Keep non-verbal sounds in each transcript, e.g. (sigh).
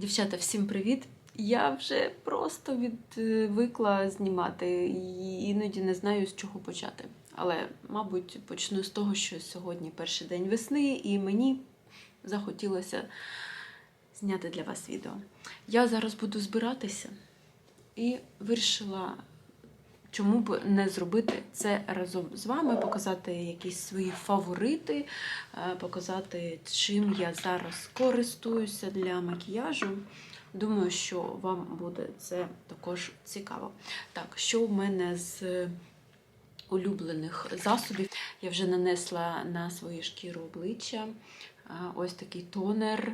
Дівчата, всім привіт! Я вже просто відвикла знімати і іноді не знаю, з чого почати. Але, мабуть, почну з того, що сьогодні перший день весни, і мені захотілося зняти для вас відео. Я зараз буду збиратися і вирішила, чому б не зробити це разом з вами, показати якісь свої фаворити, е, показати, чим я зараз користуюся для макіяжу. Думаю, що вам буде це також цікаво. Так, що в мене з улюблених засобів? Я вже нанесла на свою шкіру обличчя ось такий тонер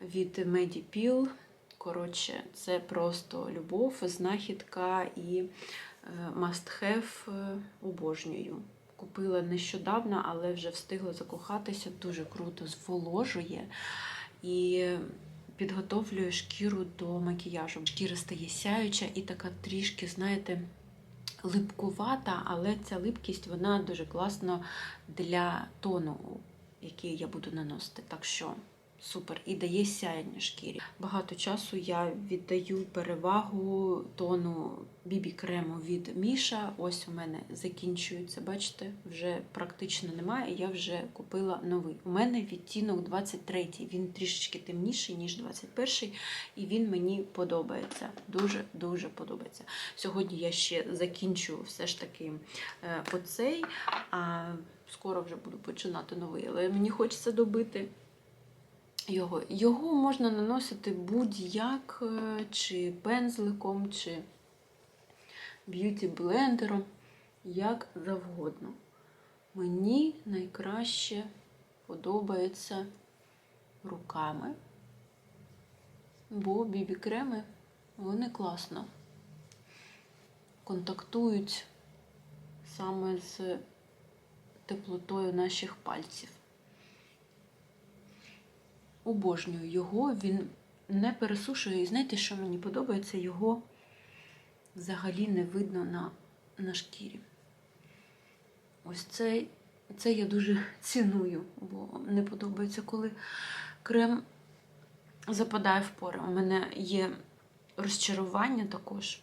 від Medipil. Коротше, це просто любов, знахідка і е, must have е, обожнюю. Купила нещодавно, але вже встигла закохатися. Дуже круто зволожує. І підготовлює шкіру до макіяжу. Шкіра стає сяюча і така трішки, знаєте, липкувата, але ця липкість вона дуже класна для тону, який я буду наносити. Так що супер і дає сяєння шкірі. Багато часу я віддаю перевагу тону бібі-крему від Міша. Ось у мене закінчується, бачите, вже практично немає. Я вже купила новий. У мене відтінок 23 Він трішечки темніший, ніж 21 і він мені подобається. Дуже-дуже подобається. Сьогодні я ще закінчу все ж таки е, оцей, а скоро вже буду починати новий, але мені хочеться добити його. Його можна наносити будь-як, е, чи пензликом, чи б'юті-блендером, як завгодно. Мені найкраще подобається руками, бо бібі-креми вони класно контактують саме з теплотою наших пальців обожнюю його, він не пересушує. І знаєте, що мені подобається? Його взагалі не видно на на шкірі. Ось це, це я дуже (laughs) ціную, бо не подобається, коли крем западає в пори. У мене є розчарування також.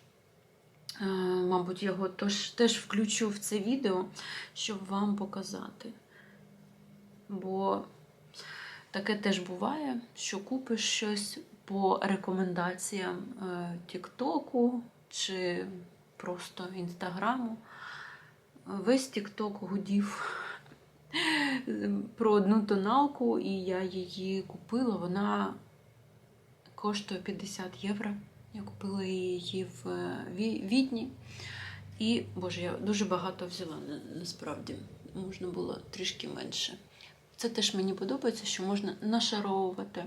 Е, мабуть, його тож, теж включу в це відео, щоб вам показати. Бо Таке теж буває, що купиш щось по рекомендаціям е, Тіктоку чи просто Інстаграму. Весь Тікток гудів про одну тоналку, і я її купила. Вона коштує 50 євро. Я купила її в е, Відні. І, боже, я дуже багато взяла насправді. Можна було трішки менше. Це теж мені подобається, що можна нашаровувати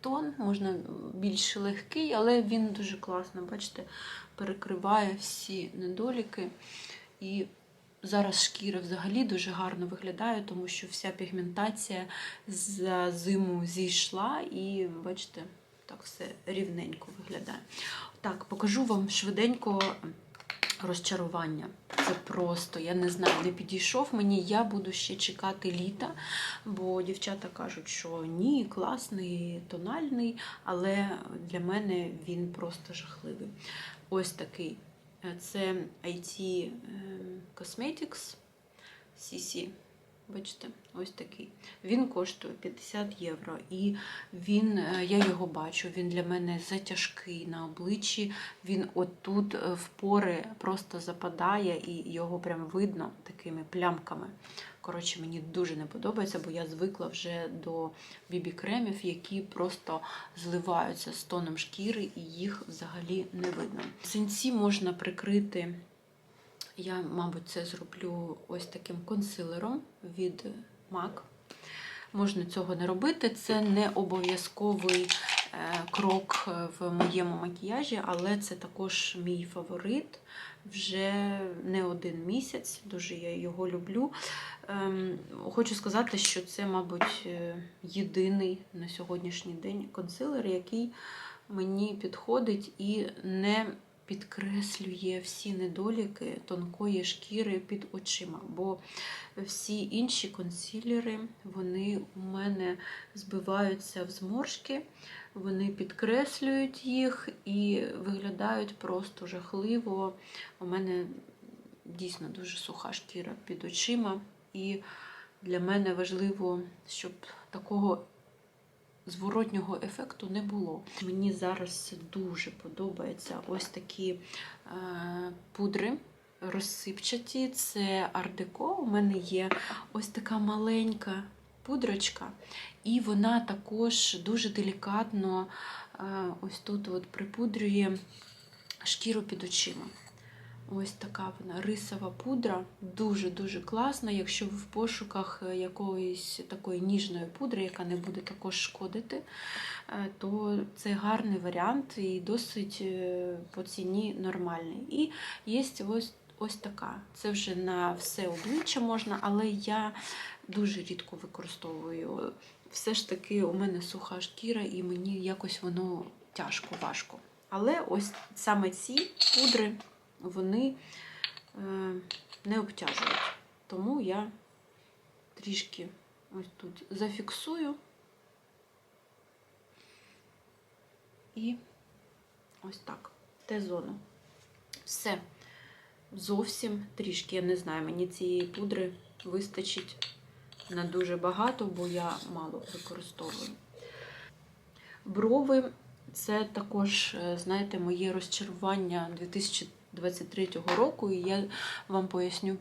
тон, можна більш легкий, але він дуже класно, бачите, перекриває всі недоліки. І зараз шкіра взагалі дуже гарно виглядає, тому що вся пігментація за зиму зійшла, і, бачите, так все рівненько виглядає. Так, покажу вам швиденько розчарування. Це просто, я не знаю, не підійшов мені. Я буду ще чекати літа, бо дівчата кажуть, що ні, класний, тональний, але для мене він просто жахливий. Ось такий. Це IT ем, Cosmetics CC. Бачите, ось такий. Він коштує 50 євро. І він, е, я його бачу, він для мене затяжкий на обличчі. Він отут е, в пори просто западає, і його прям видно такими плямками. Коротше, мені дуже не подобається, бо я звикла вже до бібі-кремів, які просто зливаються з тоном шкіри, і їх взагалі не видно. Синці можна прикрити. Я, мабуть, це зроблю ось таким консилером від MAC. Можна цього не робити, це не обов'язковий е, крок в моєму макіяжі, але це також мій фаворит вже не один місяць, дуже я його люблю. Ем, хочу сказати, що це, мабуть, е, єдиний на сьогоднішній день консилер, який мені підходить і не підкреслює всі недоліки тонкої шкіри під очима. Бо всі інші консилери, вони у мене збиваються в зморшки, вони підкреслюють їх і виглядають просто жахливо. У мене дійсно дуже суха шкіра під очима. І для мене важливо, щоб такого зворотнього ефекту не було. Мені зараз дуже подобаються ось такі е, пудри розсипчаті. Це ардеко. У мене є ось така маленька пудрочка, і вона також дуже делікатно е, ось тут от припудрює шкіру під очима. Ось така вона рисова пудра, дуже-дуже класна. Якщо ви в пошуках е, якоїсь такої ніжної пудри, яка не буде також шкодити, е, то це гарний варіант і досить е, по ціні нормальний. І є ось, ось така. Це вже на все обличчя можна, але я дуже рідко використовую. Все ж таки, у мене суха шкіра, і мені якось воно тяжко, важко. Але ось саме ці пудри вони е, не обтяжують. Тому я трішки ось тут зафіксую і ось так, Т-зону. Все. Зовсім трішки, я не знаю, мені цієї пудри вистачить на дуже багато, бо я мало використовую. Брови це також, е, знаєте, моє розчарування 2023 року, і я вам поясню,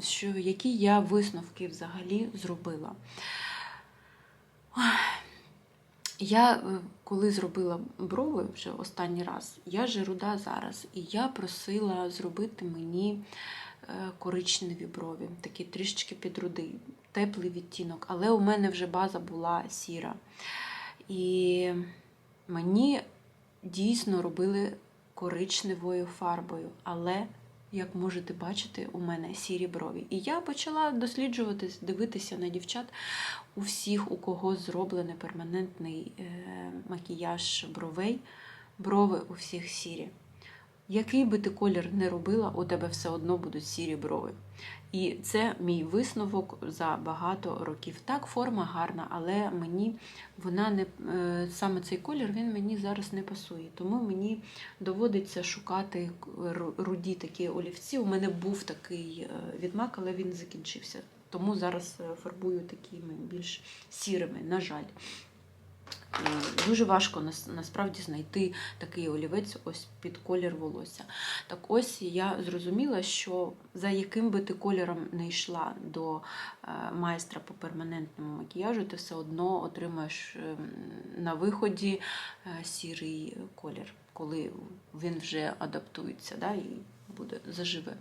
що, які я висновки взагалі зробила. Я, е, коли зробила брови вже останній раз, я же руда зараз, і я просила зробити мені е, коричневі брові, такі трішечки під руди, теплий відтінок, але у мене вже база була сіра. І мені дійсно робили коричневою фарбою, але, як можете бачити, у мене сірі брові. І я почала досліджувати, дивитися на дівчат у всіх, у кого зроблений перманентний е, макіяж бровей, брови у всіх сірі. Який би ти колір не робила, у тебе все одно будуть сірі брови. І це мій висновок за багато років. Так, форма гарна, але мені вона не е, саме цей колір він мені зараз не пасує. Тому мені доводиться шукати руді такі олівці. У мене був такий е, відмак, але він закінчився. Тому зараз е, фарбую такими більш сірими, на жаль. Дуже важко насправді знайти такий олівець ось під колір волосся. Так ось я зрозуміла, що за яким би ти кольором не йшла до е, майстра по перманентному макіяжу, ти все одно отримаєш ем, на виході е, сірий колір, коли він вже адаптується да, і буде заживе.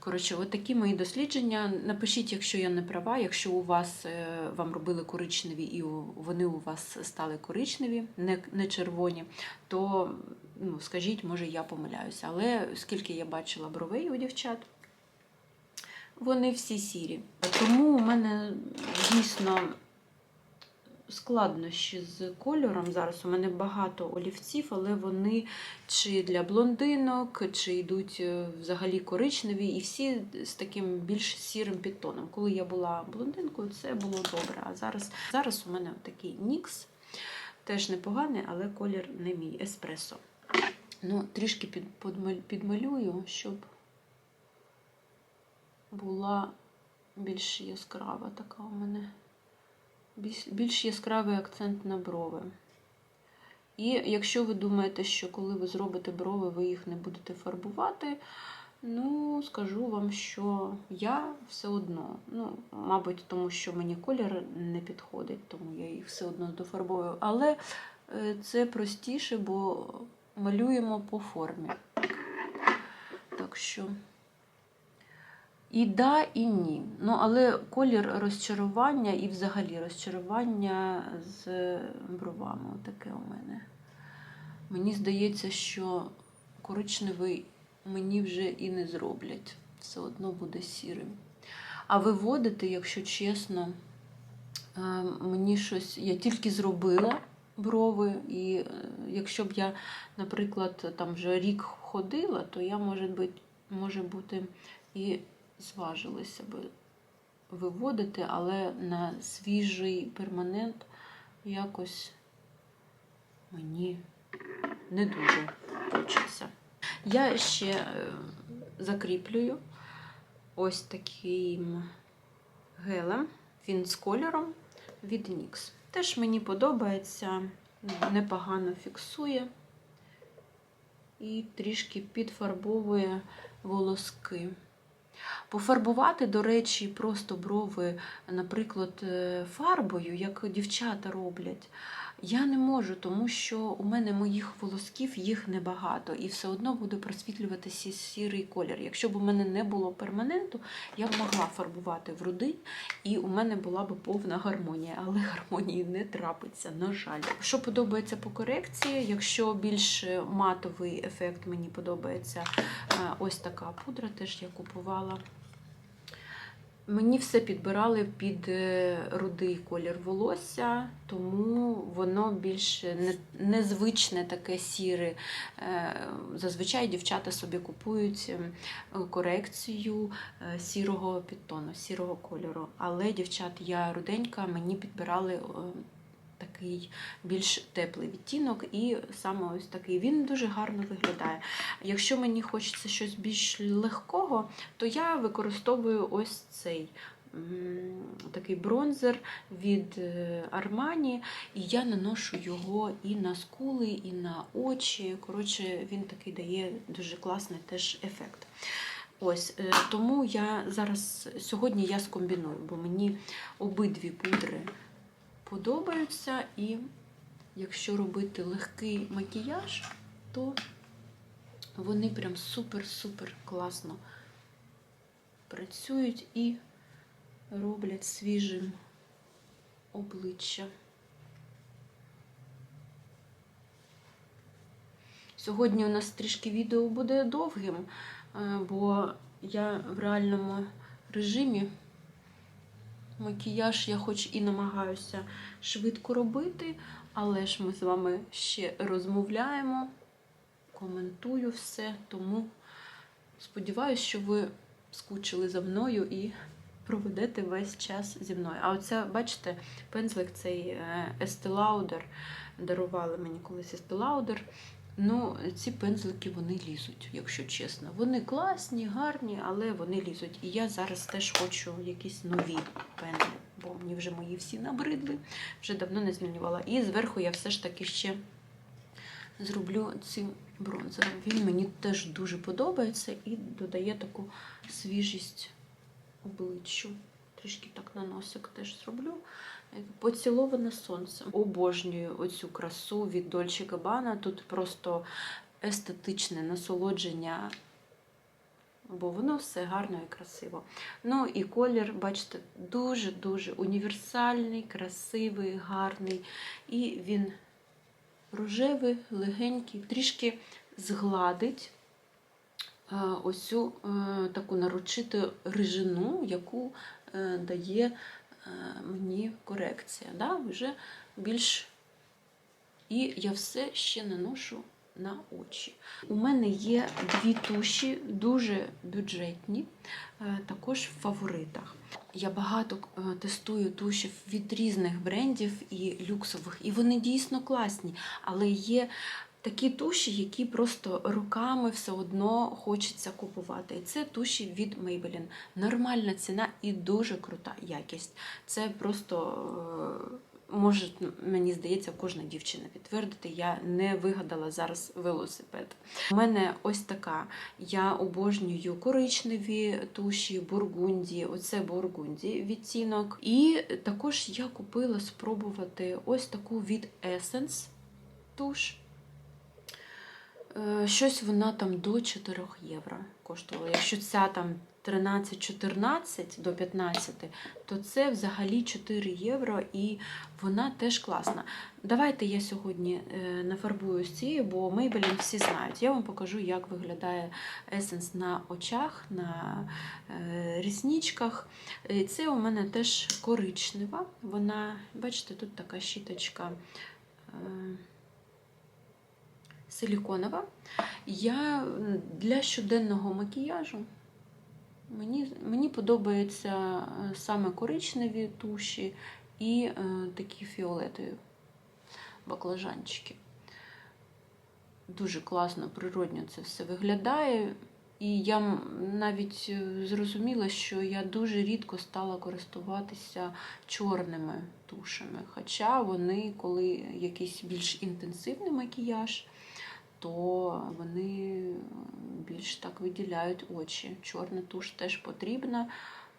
Коротше, от такі мої дослідження. Напишіть, якщо я не права, якщо у вас е, вам робили коричневі і вони у вас стали коричневі, не не червоні, то ну, скажіть, може я помиляюся. Але скільки я бачила бровей у дівчат, вони всі сірі. Тому у мене дійсно складнощі з кольором. Зараз у мене багато олівців, але вони чи для блондинок, чи йдуть е, взагалі коричневі, і всі з таким більш сірим підтоном. Коли я була блондинкою, це було добре. А зараз, зараз у мене такий нікс. Теж непоганий, але колір не мій еспресо. Ну, Трішки під, підмалюю, щоб була більш яскрава така у мене більш яскравий акцент на брови. І якщо ви думаєте, що коли ви зробите брови, ви їх не будете фарбувати, ну, скажу вам, що я все одно, ну, мабуть, тому що мені колір не підходить, тому я їх все одно дофарбую. Але е, це простіше, бо малюємо по формі. Так що. І да, і ні. Ну, але колір розчарування і взагалі розчарування з бровами. Таке у мене. Мені здається, що коричневий мені вже і не зроблять. Все одно буде сірим. А виводити, якщо чесно, е, мені щось. Я тільки зробила брови, і е, якщо б я, наприклад, там вже рік ходила, то я, може бути, може бути, і зважилася би виводити, але на свіжий перманент якось мені не дуже хочеться. Я ще е, закріплюю ось таким гелем. Він з кольором від NYX. Теж мені подобається, непогано фіксує і трішки підфарбовує волоски. Пофарбувати, до речі, просто брови, наприклад, е, фарбою, як дівчата роблять, я не можу, тому що у мене моїх волосків їх небагато, і все одно буде просвітлюватися сірий колір. Якщо б у мене не було перманенту, я б могла фарбувати в рудий, і у мене була б повна гармонія, але (laughs) гармонії не трапиться, на жаль. Що подобається по корекції, якщо більш матовий ефект мені подобається е, ось така пудра, теж я купувала. Мені все підбирали під е, рудий колір волосся, тому воно більш не- незвичне, таке сіре. Е, Зазвичай дівчата собі купують е, корекцію е, сірого підтону, сірого кольору. Але дівчат, я руденька, мені підбирали такий більш теплий відтінок, і саме ось такий він дуже гарно виглядає. Якщо мені хочеться щось більш легкого, то я використовую ось цей такий бронзер від е, Armani, і я наношу його і на скули, і на очі. Коротше, він такий дає дуже класний теж ефект. Ось е, тому я зараз сьогодні я скомбіную, бо мені обидві пудри подобаються, і якщо робити легкий макіяж, то вони прям супер-супер класно працюють і роблять свіжим обличчя. Сьогодні у нас трішки відео буде довгим, е, бо я в реальному режимі макіяж я хоч і намагаюся швидко робити, але ж ми з вами ще розмовляємо, коментую все, тому сподіваюся, що ви скучили за мною і проведете весь час зі мною. А оце, бачите, пензлик цей е, Estee Lauder, дарували мені колись Estee Lauder. Ну, ці пензлики вони лізуть, якщо чесно. Вони класні, гарні, але вони лізуть. І я зараз теж хочу якісь нові пензлі, бо мені вже мої всі набридли, вже давно не змінювала. І зверху я все ж таки ще зроблю цим бронзером. Він мені теж дуже подобається і додає таку свіжість обличчю. Трішки так на носик теж зроблю. Поціловане сонце. Обожнюю оцю красу від Дольче Габана. Тут просто естетичне насолодження, бо воно все гарно і красиво. Ну і колір, бачите, дуже-дуже універсальний, красивий, гарний. І він рожевий, легенький, трішки згладить е, ось цю е, таку нарочиту рижину, яку е, дає мені корекція. Да? Вже більш... І я все ще наношу на очі. У мене є дві туші, дуже бюджетні, е, також в фаворитах. Я багато е, тестую тушів від різних брендів і люксових, і вони дійсно класні, але є такі туші, які просто руками все одно хочеться купувати. І це туші від Maybelline. Нормальна ціна і дуже крута якість. Це просто. е, Може, мені здається, кожна дівчина підтвердити, я не вигадала зараз велосипед. У мене ось така. Я обожнюю коричневі туші, бургунді, оце бургунді відтінок. І також я купила спробувати ось таку від Essence туш. Е, Щось вона там до 4 євро коштувала. Якщо ця там 13-14 до 15, то це взагалі 4 євро, і вона теж класна. Давайте я сьогодні е, нафарбую з цією, бо Maybelline всі знають. Я вам покажу, як виглядає есенс на очах, на е, рісничках. Е, Це у мене теж коричнева. Вона, бачите, тут така щіточка. Силіконова. Я для щоденного макіяжу мені, мені подобаються е, саме коричневі туші і е, такі фіолетові баклажанчики. Дуже класно, природньо це все виглядає. І я навіть е, зрозуміла, що я дуже рідко стала користуватися чорними тушами. Хоча вони, коли якийсь більш інтенсивний макіяж, то вони більш так виділяють очі. Чорна туш теж потрібна,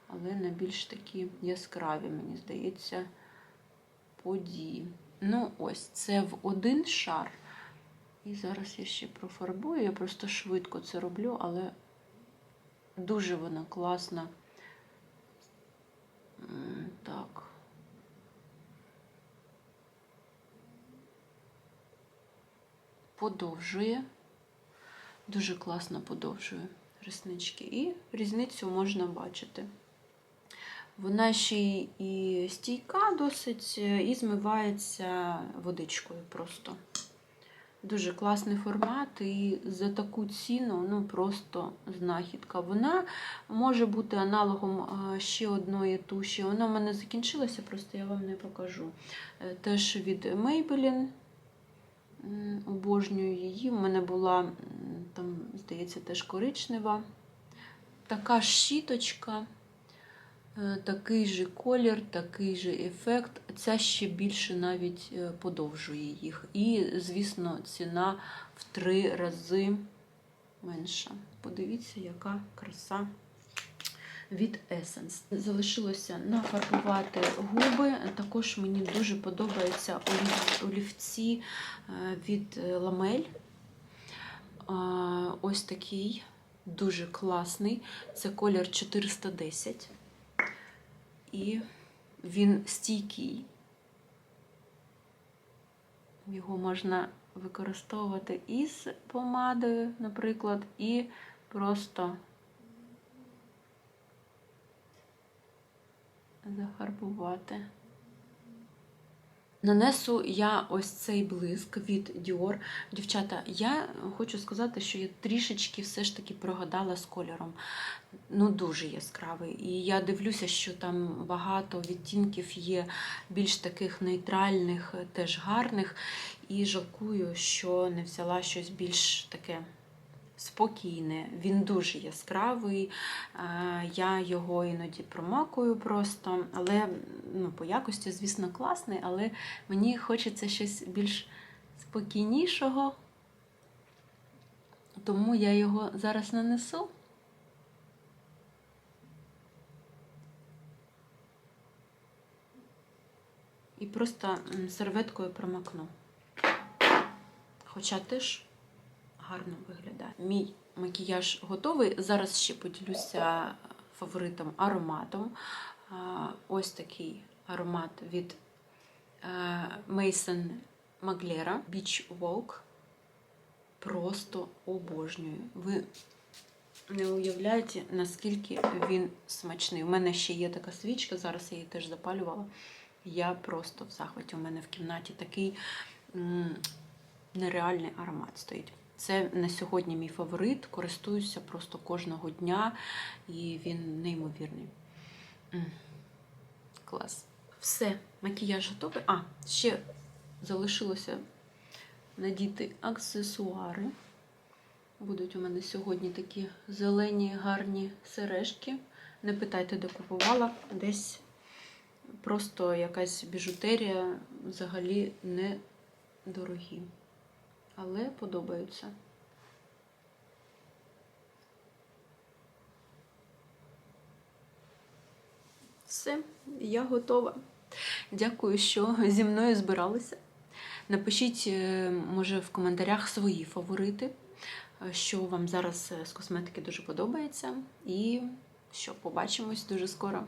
але на більш такі яскраві, мені здається, події. Ну, ось це в один шар. І зараз я ще профарбую. Я просто швидко це роблю, але дуже вона класна. Так. Подовжує. Дуже класно подовжує реснички. І різницю можна бачити. Вона ще і стійка досить, і змивається водичкою просто. Дуже класний формат, і за таку ціну ну просто знахідка. Вона може бути аналогом ще одної туші. Вона в мене закінчилася, просто я вам не покажу. Е, Теж від Maybelline. Обожнюю її. У мене була, там, здається, теж коричнева. Така ж щіточка. Е, Такий же колір, такий же ефект. Ця ще більше навіть е, подовжує їх. І, звісно, ціна в три рази менша. Подивіться, яка краса від Essence. Залишилося нафарбувати губи. Також мені дуже подобаються олівці е, від е, Ламель. Ось такий, дуже класний. Це колір 410 і він стійкий. Його можна використовувати і з помадою, наприклад, і просто зафарбувати. Нанесу я ось цей блиск від Dior. Дівчата, я хочу сказати, що я трішечки все ж таки прогадала з кольором. Ну, дуже яскравий. І я дивлюся, що там багато відтінків є більш таких нейтральних, теж гарних. І жалкую, що не взяла щось більш таке спокійне. Він дуже яскравий. Е, Я його іноді промакую просто, але ну, по якості, звісно, класний, але мені хочеться щось більш спокійнішого. Тому я його зараз нанесу. І просто серветкою промакну. Хоча теж гарно виглядає. Мій макіяж готовий. Зараз ще поділюся фаворитом ароматом. Ось такий аромат від Mason Maglera Beach Walk. Просто обожнюю. Ви не уявляєте, наскільки він смачний. У мене ще є така свічка, зараз я її теж запалювала. Я просто в захваті. У мене в кімнаті такий м, нереальний аромат стоїть. Це на сьогодні мій фаворит. Користуюся просто кожного дня, і він неймовірний. Клас. Все, макіяж готовий. А, ще залишилося надіти аксесуари. Будуть у мене сьогодні такі зелені гарні сережки. Не питайте, де купувала. Десь просто якась біжутерія взагалі не дорогі. Але подобаються. Все, я готова. Дякую, що зі мною збиралися. Напишіть, е, може, в коментарях свої фаворити, е, що вам зараз е, з косметики дуже подобається. І що побачимось дуже скоро.